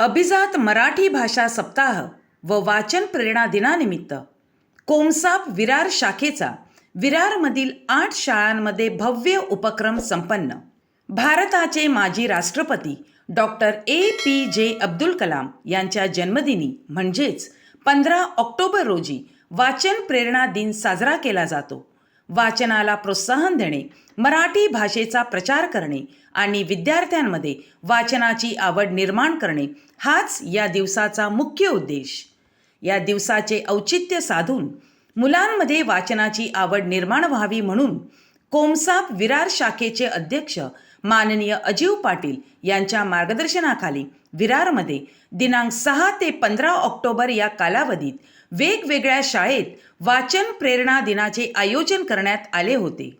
अभिजात मराठी भाषा सप्ताह व वाचन प्रेरणा दिनानिमित्त कोमसाप विरार शाखेचा विरारमधील आठ शाळांमध्ये भव्य उपक्रम संपन्न. भारताचे माजी राष्ट्रपती डॉक्टर ए पी जे अब्दुल कलाम यांच्या जन्मदिनी म्हणजेच पंधरा ऑक्टोबर रोजी वाचन प्रेरणा दिन साजरा केला जातो. वाचनाला प्रोत्साहन देणे मराठी भाषेचा प्रचार करणे आणि विद्यार्थ्यांमध्ये वाचनाची आवड निर्माण करणे हाच या दिवसाचा मुख्य उद्देश. या दिवसाचे औचित्य साधून मुलांमध्ये वाचनाची आवड निर्माण व्हावी म्हणून कोमसाप विरार शाखेचे अध्यक्ष माननीय अजीव पाटील यांच्या मार्गदर्शनाखाली विरारमध्ये दिनांक सहा ते पंधरा ऑक्टोबर या कालावधीत वेगवेगळ्या शाळेत वाचन प्रेरणा दिनाचे आयोजन करण्यात आले होते.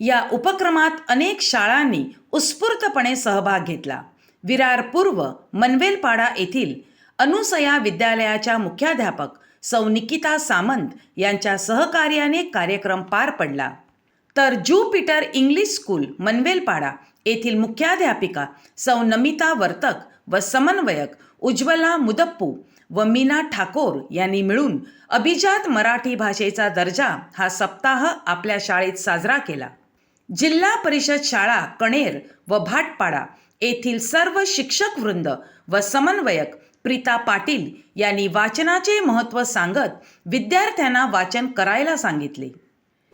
या उपक्रमात अनेक शाळांनी उत्स्फूर्तपणे सहभाग घेतला. विरार पूर्व मनवेलपाडा येथील अनुसया विद्यालयाच्या मुख्याध्यापक सौ निकिता सामंत यांच्या सहकार्याने कार्यक्रम पार पडला. तर ज्युपिटर इंग्लिश स्कूल मनवेलपाडा येथील मुख्याध्यापिका सौ नमिता वर्तक व समन्वयक उज्ज्वला मुदप्पू व मीना ठाकोर यांनी मिळून अभिजात मराठी भाषेचा दर्जा हा सप्ताह आपल्या शाळेत साजरा केला. जिल्हा परिषद शाळा कणेर व भाटपाडा येथील सर्व शिक्षक वृंद व समन्वयक प्रीता पाटील यांनी वाचनाचे महत्त्व सांगत विद्यार्थ्यांना वाचन करायला सांगितले.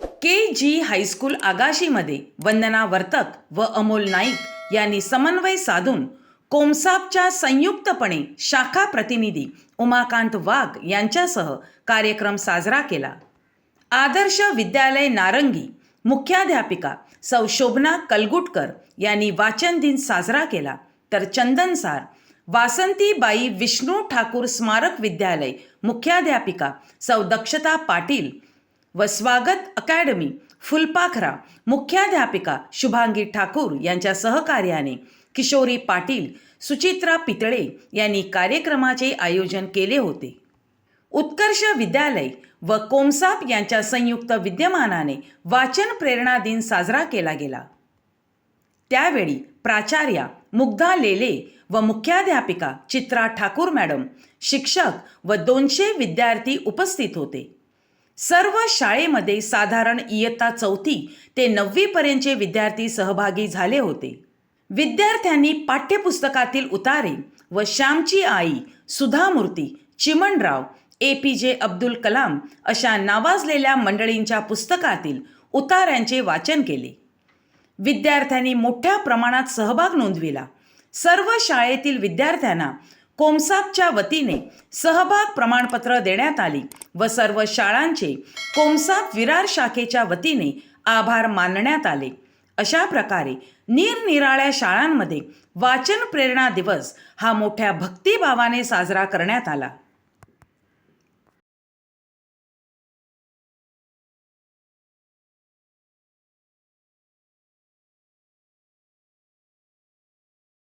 के जी हायस्कूल आगाशीमध्ये वंदना वर्तक व अमोल नाईक यांनी समन्वय साधून कोमसाबच्या संयुक्तपणे शाखा प्रतिनिधी उमाकांत वाघ यांच्यासह कार्यक्रम साजरा केला. आदर्श विद्यालय नारंगी मुख्याध्यापिका सौ शोभना कलगुटकर यांनी वाचन दिन साजरा केला. तर चंदनसार वासंतीबाई विष्णू ठाकूर स्मारक विद्यालय मुख्याध्यापिका सौ दक्षता पाटील व स्वागत अकॅडमी फुलपाखरा मुख्याध्यापिका शुभांगी ठाकूर यांच्या सहकार्याने किशोरी पाटील सुचित्रा पितळे यांनी कार्यक्रमाचे आयोजन केले होते. उत्कर्ष विद्यालय व कोमसाप यांच्या संयुक्त विद्यमानाने वाचन प्रेरणा दिन साजरा केला गेला. त्यावेळी प्राचार्या मुग्धा लेले व मुख्याध्यापिका चित्रा ठाकूर मॅडम शिक्षक व दोनशे विद्यार्थी उपस्थित होते. सर्व शाळेमध्ये साधारण इयत्ता चौथी ते नववीपर्यंतचे विद्यार्थी सहभागी झाले होते. विद्यार्थ्यांनी पाठ्यपुस्तकातील उतारे व श्यामची आई सुधामूर्ती चिमणराव ए पी जे अब्दुल कलाम अशा नावाजलेल्या मंडळींच्या पुस्तकातील उताऱ्यांचे वाचन केले. विद्यार्थ्यांनी मोठ्या प्रमाणात सहभाग नोंदविला. सर्व शाळेतील विद्यार्थ्यांना कोमसापच्या वतीने सहभाग प्रमाणपत्र देण्यात आली व सर्व शाळांचे कोमसाप विरार शाखेच्या वतीने आभार मानण्यात आले. अशा प्रकारे निरनिराळ्या शाळांमध्ये वाचन प्रेरणा दिवस हा मोठ्या भक्तिभावाने साजरा करण्यात आला.